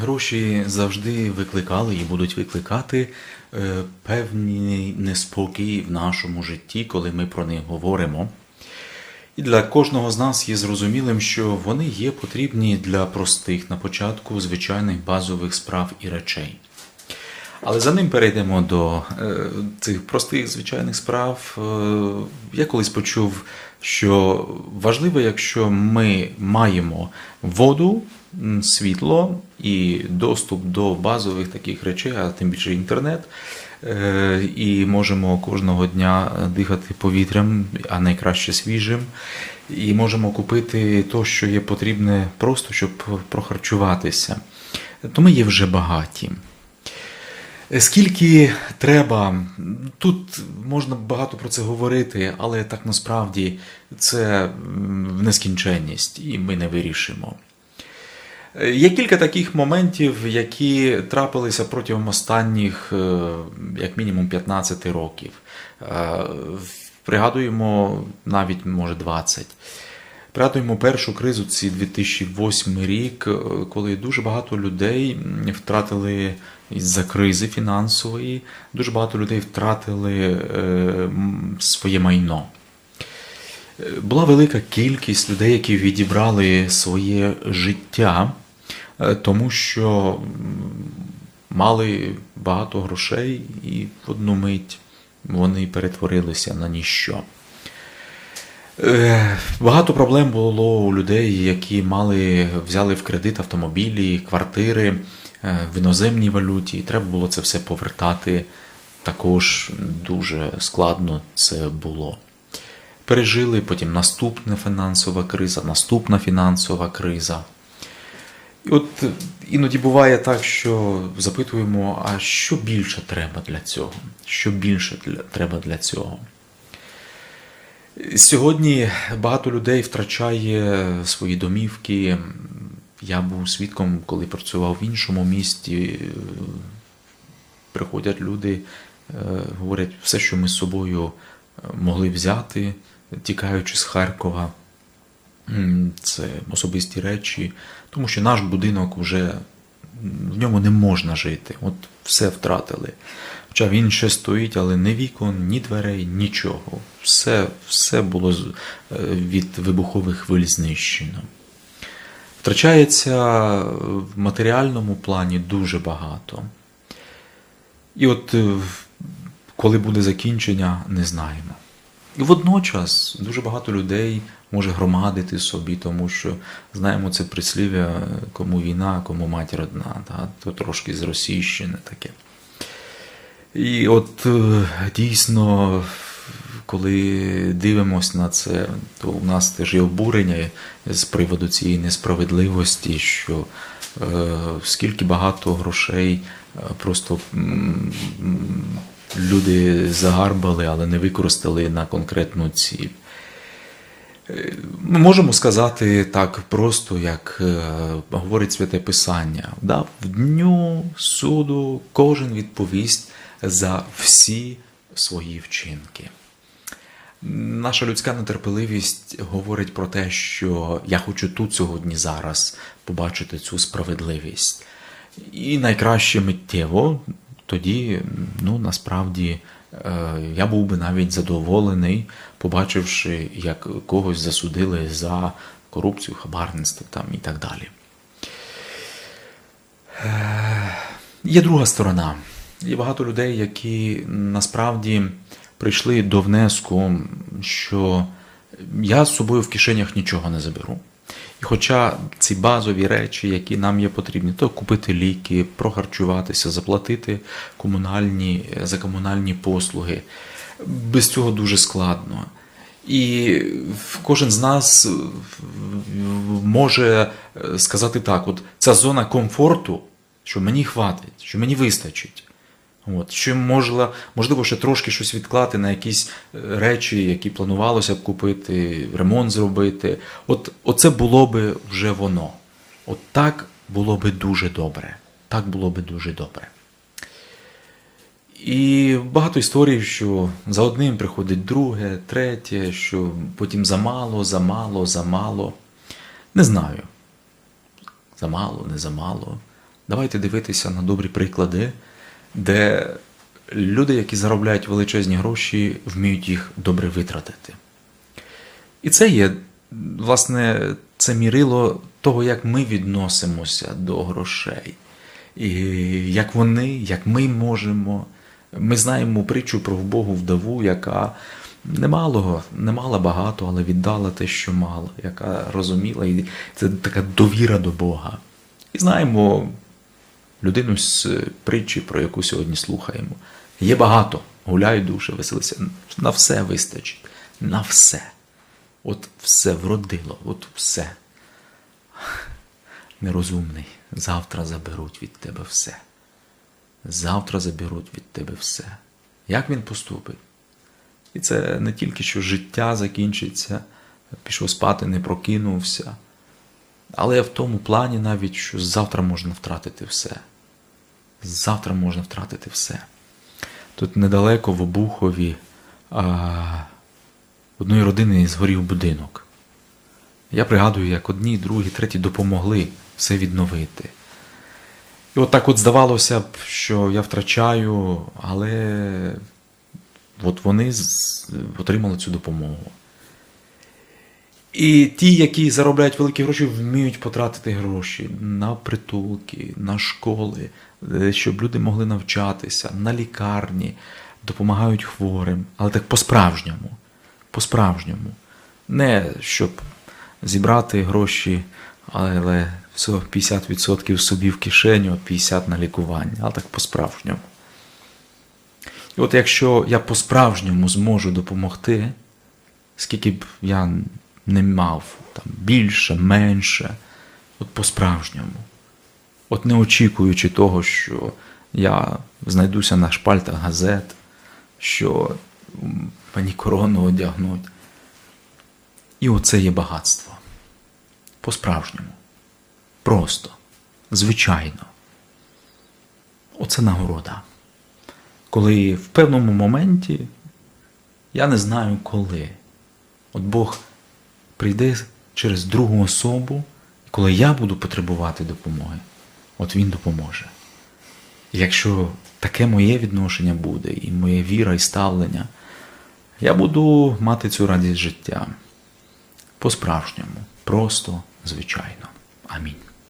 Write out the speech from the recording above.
Гроші завжди викликали і будуть викликати е, певний неспокій в нашому житті, коли ми про них говоримо. І для кожного з нас є зрозумілим, що вони є потрібні для простих на початку звичайних базових справ і речей. Але за ним перейдемо до е, цих простих звичайних справ. Е, я колись почув, що важливо, якщо ми маємо воду, світло і доступ до базових таких речей, а тим більше інтернет, е, і можемо кожного дня дихати повітрям, а найкраще свіжим. І можемо купити то, що є потрібне просто, щоб прохарчуватися. То ми є вже багаті. Скільки треба, тут можна багато про це говорити, але так насправді це нескінченність, і ми не вирішимо. Е, Є кілька таких моментів, які трапилися протягом останніх, е, як мінімум, 15 років. Е, Пригадуємо навіть, може, 20. Пригадуємо першу кризу, це 2008 рік, е, коли дуже багато людей втратили із-за кризи фінансової, дуже багато людей втратили е, своє майно. Е, Була велика кількість людей, які відібрали своє життя, тому що мали багато грошей і в одну мить вони перетворилися на ніщо. Е, Багато проблем було у людей, які мали, взяли в кредит автомобілі, квартири е, в іноземній валюті, і треба було це все повертати. Також дуже складно це було. Пережили потім наступна фінансова криза, наступна фінансова криза. І от іноді буває так, що запитуємо, а що більше треба для цього? Що більше для, треба для цього? Сьогодні багато людей втрачає свої домівки. Я був свідком, коли працював в іншому місті. Приходять люди, е, говорять, все, що ми з собою е, могли взяти, тікаючи з Харкова. Це особисті речі, тому що наш будинок вже в ньому не можна жити. От все втратили. Хоча він ще стоїть, але ні вікон, ні дверей, нічого. Все, все було е, від вибухових хвиль знищено. Втрачається в матеріальному плані дуже багато. І от е, коли буде закінчення, не знаємо. І водночас дуже багато людей може громадити собі, тому що знаємо це прислів'я, кому війна, кому матір одна, та, то трошки з Російщини таке. І от е, дійсно, коли дивимося на це, то у нас теж є обурення з приводу цієї несправедливості, що е, скільки багато грошей е, просто люди загарбали, але не використали на конкретну ціль. Ми можемо сказати так просто, як е, говорить Святе Писання. Да? В дню суду кожен відповість за всі свої вчинки. Наша людська нетерпеливість говорить про те, що я хочу тут сьогодні зараз побачити цю справедливість. І найкраще миттєво, тоді, ну насправді, е, я був би навіть задоволений, побачивши, як когось засудили за корупцію, хабарництво там і так далі. Е, Є друга сторона. Є багато людей, які насправді прийшли до внеску, що я з собою в кишенях нічого не заберу. І хоча ці базові речі, які нам є потрібні, то купити ліки, прохарчуватися, заплатити комунальні, за комунальні послуги, без цього дуже складно. І кожен з нас може сказати так: от ця зона комфорту, що мені хватить, що мені вистачить. От, що можливо, можливо, ще трошки щось відклати на якісь е, речі, які планувалося б купити, ремонт зробити. От оце було би вже воно. От так було би дуже добре. Так було би дуже добре. І багато історій, що за одним приходить друге, третє, що потім замало, замало, замало. Не знаю. Замало, не замало. Давайте дивитися на добрі приклади, де люди, які заробляють величезні гроші, вміють їх добре витратити. І це є, власне, це мірило того, як ми відносимося до грошей. І як вони, як ми можемо. Ми знаємо притчу про вбогу вдову, яка не мало, не мала багато, але віддала те, що мала, яка розуміла, і це така довіра до Бога. І знаємо людину з притчі, про яку сьогодні слухаємо. Є багато, гуляють душі, веселися. На все вистачить. На все. От все вродило, от все. Нерозумний. Завтра заберуть від тебе все. Завтра заберуть від тебе все. Як він поступить? І це не тільки що життя закінчиться, пішов спати, не прокинувся, але в тому плані навіть, що завтра можна втратити все. Завтра можна втратити все. Тут недалеко в Обухові одної родини згорів будинок. Я пригадую, як одні, другі, треті допомогли все відновити. І от так от здавалося б, що я втрачаю, але от вони отримали цю допомогу. І ті, які заробляють великі гроші, вміють потратити гроші на притулки, на школи, е, щоб люди могли навчатися, на лікарні, допомагають хворим, але так по-справжньому. По-справжньому. Не щоб зібрати гроші, але все 50% собі в кишеню, а 50% на лікування, але так по-справжньому. І от якщо я по-справжньому зможу допомогти, скільки б я не мав там, більше, менше, от по-справжньому. От не очікуючи того, що я знайдуся на шпальтах газет, що мені корону одягнуть. І оце є багатство. По-справжньому. Просто, звичайно. Оце нагорода. Коли в певному моменті, я не знаю коли, от Бог прийде через другу особу, коли я буду потребувати допомоги, от Він допоможе. Якщо таке моє відношення буде, і моя віра і ставлення, я буду мати цю радість життя по-справжньому, просто, звичайно. Амінь.